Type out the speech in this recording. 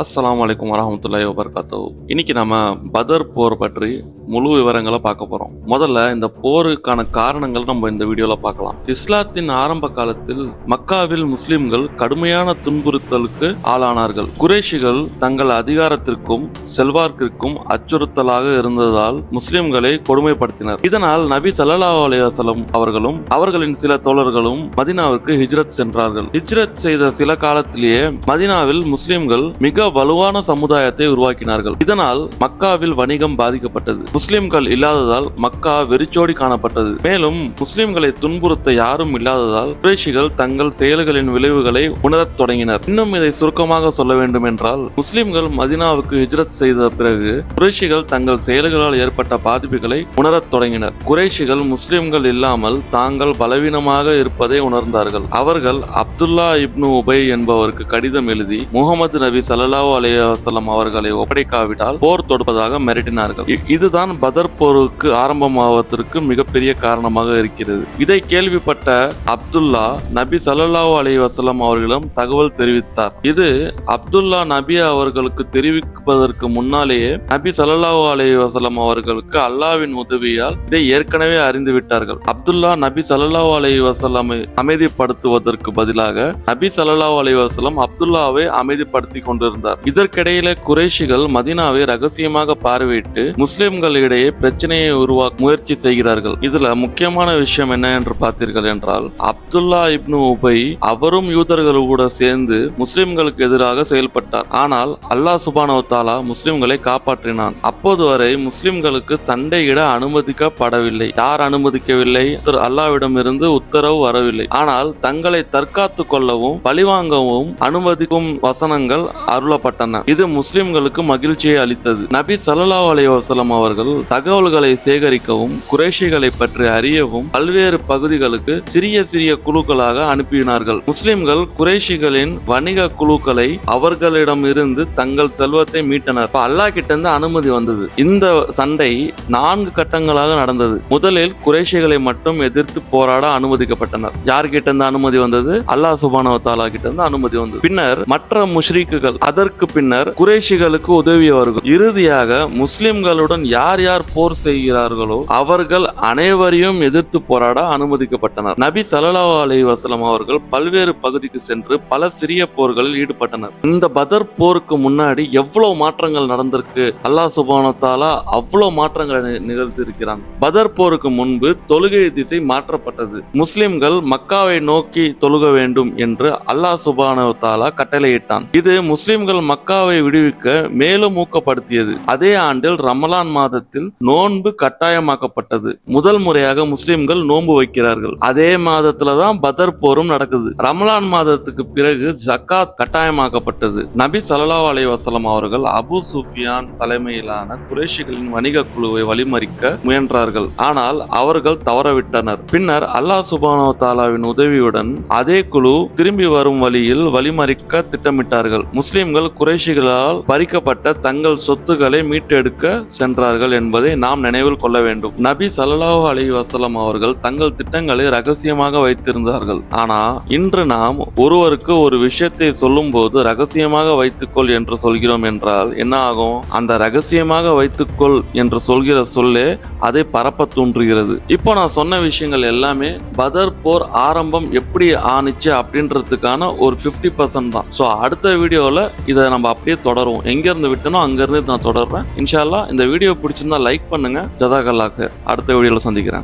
அஸ்லாம் அலைக்கும் வரஹமத்துல்லாஹி வபர்காத்தூ இன்னைக்கு நம்ம பதர் போர் பற்றி முழு விவரங்களை பார்க்க போறோம். முதல்ல இந்த போருக்கான காரணங்கள் நம்ம இந்த வீடியோல பார்க்கலாம். இஸ்லாத்தின் ஆரம்ப காலத்தில் மக்காவில் முஸ்லிம்கள் கடுமையான துன்புறுத்தலுக்கு ஆளானார்கள். குரேஷிகள் தங்கள் அதிகாரத்திற்கும் செல்வாக்கிற்கும் அச்சுறுத்தலாக இருந்ததால் முஸ்லிம்களை கொடுமைப்படுத்தினர். இதனால் நபி சல்லா அலையாசலம் அவர்களும் அவர்களின் சில தோழர்களும் மதினாவிற்கு ஹிஜ்ரத் சென்றார்கள். ஹிஜ்ரத் செய்த சில காலத்திலேயே மதீனாவில் முஸ்லிம்கள் மிக வலுவான சமுதாயத்தை உருவாக்கினார்கள். இதனால் மக்காவில் வணிகம் பாதிக்கப்பட்டது. முஸ்லிம்கள் இல்லாததால் மக்கா வெறிச்சோடி காணப்பட்டது. மேலும் முஸ்லிம்களை துன்புறுத்த யாரும் இல்லாததால் குறைஷிகள் தங்கள் செயல்களின் விளைவுகளை உணரத் தொடங்கினர். இன்னும் இதை சுருக்கமாக சொல்ல வேண்டும் என்றால் முஸ்லிம்கள் மதினாவுக்கு ஹிஜ்ரத் செய்த பிறகு குறைஷிகள் தங்கள் செயல்களால் ஏற்பட்ட பாதிப்புகளை உணரத் தொடங்கினர். குறைஷிகள் முஸ்லிம்கள் இல்லாமல் தாங்கள் பலவீனமாக இருப்பதை உணர்ந்தார்கள். அவர்கள் அப்துல்லா இப்னு உபை என்பவருக்கு கடிதம் எழுதி முகமது நபி ஸல்லல்லாஹு அலைஹி வஸல்லம் அவர்களை ஒப்படைக்காவிட்டால் போர் தொடுப்பதாக மிரட்டினார்கள். இதுதான் பதர் போருக்கு ஆரம்பமாவதற்கு மிகப்பெரிய காரணமாக இருக்கிறது. இதை கேள்விப்பட்ட அப்துல்லா நபி ஸல்லல்லாஹு அலைஹி வசலம் அவர்களிடம் தகவல் தெரிவித்தார். இது அப்துல்லா நபி அவர்களுக்கு தெரிவிப்பதற்கு முன்னாலேயே நபி ஸல்லல்லாஹு அலைஹி வசலம் அவர்களுக்கு அல்லாஹ்வின் உதவியால் இதை ஏற்கனவே அறிந்து விட்டார்கள். அப்துல்லா நபி ஸல்லல்லாஹு அலைஹி வஸல்லம் அமைதிப்படுத்துவதற்கு பதிலாக நபி ஸல்லல்லாஹு அலைஹி வசலம் அப்துல்லாவை அமைதிப்படுத்தி கொண்டிருந்தார். இதற்கிடையில குறைஷிகள் மதினாவை ரகசியமாக பார்வையிட்டு முஸ்லிம்களிடையே பிரச்சனையை உருவாக்க முயற்சி செய்கிறார்கள். இதுல முக்கியமான விஷயம் என்ன என்று பார்த்தீர்கள் என்றால் அப்துல்லா இப்னு உபை அவரும் யூதர்கள் கூட சேர்ந்து முஸ்லிம்களுக்கு எதிராக செயல்பட்டார். ஆனால் அல்லாஹ் சுபானவத்தாலா முஸ்லிம்களை காப்பாற்றினான். அப்போது வரை முஸ்லிம்களுக்கு சண்டையிட அனுமதிக்கப்படவில்லை. யார் அனுமதிக்கவில்லை? அல்லாவிடம் அல்லாவிடமிருந்து உத்தரவு வரவில்லை. ஆனால் தங்களை தற்காத்து கொள்ளவும் பழிவாங்கவும் அனுமதிக்கும் வசனங்கள் அருள் அருளப்பட்டன இது முஸ்லிம்களுக்கு மகிழ்ச்சியை அளித்தது. நபி சல்லா அலைவாசலம் அவர்கள் தகவல்களை சேகரிக்கவும் குறைஷிகளை பற்றி அறியவும் பல்வேறு பகுதிகளுக்கு சிறிய சிறிய குழுக்களாக அனுப்பினார்கள். முஸ்லிம்கள் குறைஷிகளின் வணிக குழுக்களை அவர்களிடம் இருந்து தங்கள் செல்வத்தை மீட்டனர். அல்லா கிட்ட இருந்து அனுமதி வந்தது. இந்த சண்டை நான்கு கட்டங்களாக நடந்தது. முதலில் குறைஷிகளை மட்டும் எதிர்த்து போராட அனுமதிக்கப்பட்டனர். யார்கிட்ட இருந்து அனுமதி வந்தது? அல்லாஹ் சுபானவத்தாலா கிட்ட இருந்து அனுமதி வந்தது. பின்னர் மற்ற முஷ்ரீக்குகள் முஷ்ரிக்குகள் அதற்கு பின்னர் குறைஷிகளுக்கு உதவியவர்கள். இறுதியாக முஸ்லிம்களுடன் யார் யார் போர் செய்கிறார்களோ அவர்கள் அனைவரையும் எதிர்த்து போராட அனுமதிக்கப்பட்டனர். நபி சல்லா அலி வசலம் அவர்கள் பல்வேறு பகுதிக்கு சென்று பல சிறிய போர்களில் ஈடுபட்டனர். இந்த பதர் போருக்கு முன்னாடி எவ்வளவு மாற்றங்கள் நடந்திருக்கு? அல்லாஹ் சுபானத்தாலா அவ்வளவு மாற்றங்களை நி- நிகழ்த்தியிருக்கிறான். பதர் போருக்கு முன்பு தொழுகை திசை மாற்றப்பட்டது. முஸ்லிம்கள் மக்காவை நோக்கி தொழுக வேண்டும் என்று அல்லாஹ் சுபானத்தாலா கட்டளையிட்டான். இது முஸ்லிம்கள் மக்காவை விடுவிக்க மேலும் ஊக்கப்படுத்தியது. அதே ஆண்டில் ரமலான் மாதத்தில் நோன்பு கட்டாயமாக்கப்பட்டது. முதல் முறையாக முஸ்லிம்கள் நோன்பு வைக்கிறார்கள். அதே மாதத்துல தான் பதர் போரும் நடக்குது. ரமலான் மாதத்துக்கு பிறகு ஜக்காத் கட்டாயமாக்கப்பட்டது. நபி சல்லா அலி வசலம் அவர்கள் அபு சுஃபியான் தலைமையிலான குரேஷிகளின் வணிக குழுவை வழிமறிக்க முயன்றார்கள். ஆனால் அவர்கள் தவறவிட்டனர். பின்னர் அல்லாஹ் சுபானோ தாலாவின் உதவியுடன் அதே குழு திரும்பி வரும் வழியில் வழிமறிக்க திட்டமிட்டார்கள். முஸ்லிம்கள் குறைஷிகளால் பறிக்கப்பட்ட தங்கள் சொத்துக்களை மீட்டெடுக்க சென்றார்கள் என்பதை நாம் நினைவில் கொள்ள வேண்டும். நபி சல்லாஹூ அலி வசலம் அவர்கள் தங்கள் திட்டங்களை ரகசியமாக வைத்திருந்தார்கள். ஆனா இன்று நாம் ஒருவருக்கு ஒரு விஷயத்தை சொல்லும்போது ரகசியமாக வைத்துக்கொள் என்று சொல்கிறோம் என்றால் என்ன ஆகும்? அந்த ரகசியமாக வைத்துக்கொள் என்று சொல்கிற சொல்லே அதை பரப்ப தூண்டுகிறது. இப்போ நான் சொன்ன விஷயங்கள் எல்லாமே பதர் போர் ஆரம்பம் எப்படி ஆணுச்சு அப்படின்றதுக்கான ஒரு 50% பர்சன்ட் தான். ஸோ அடுத்த வீடியோவில் இதை நம்ம அப்படியே தொடருவோம். எங்கேருந்து விட்டனோ அங்கேருந்து நான் தொடர்றேன். இன்ஷால்லா இந்த வீடியோ பிடிச்சிருந்தா லைக் பண்ணுங்க. ஜதாகல்லாக்கு அடுத்த வீடியோவில் சந்திக்கிறேன்.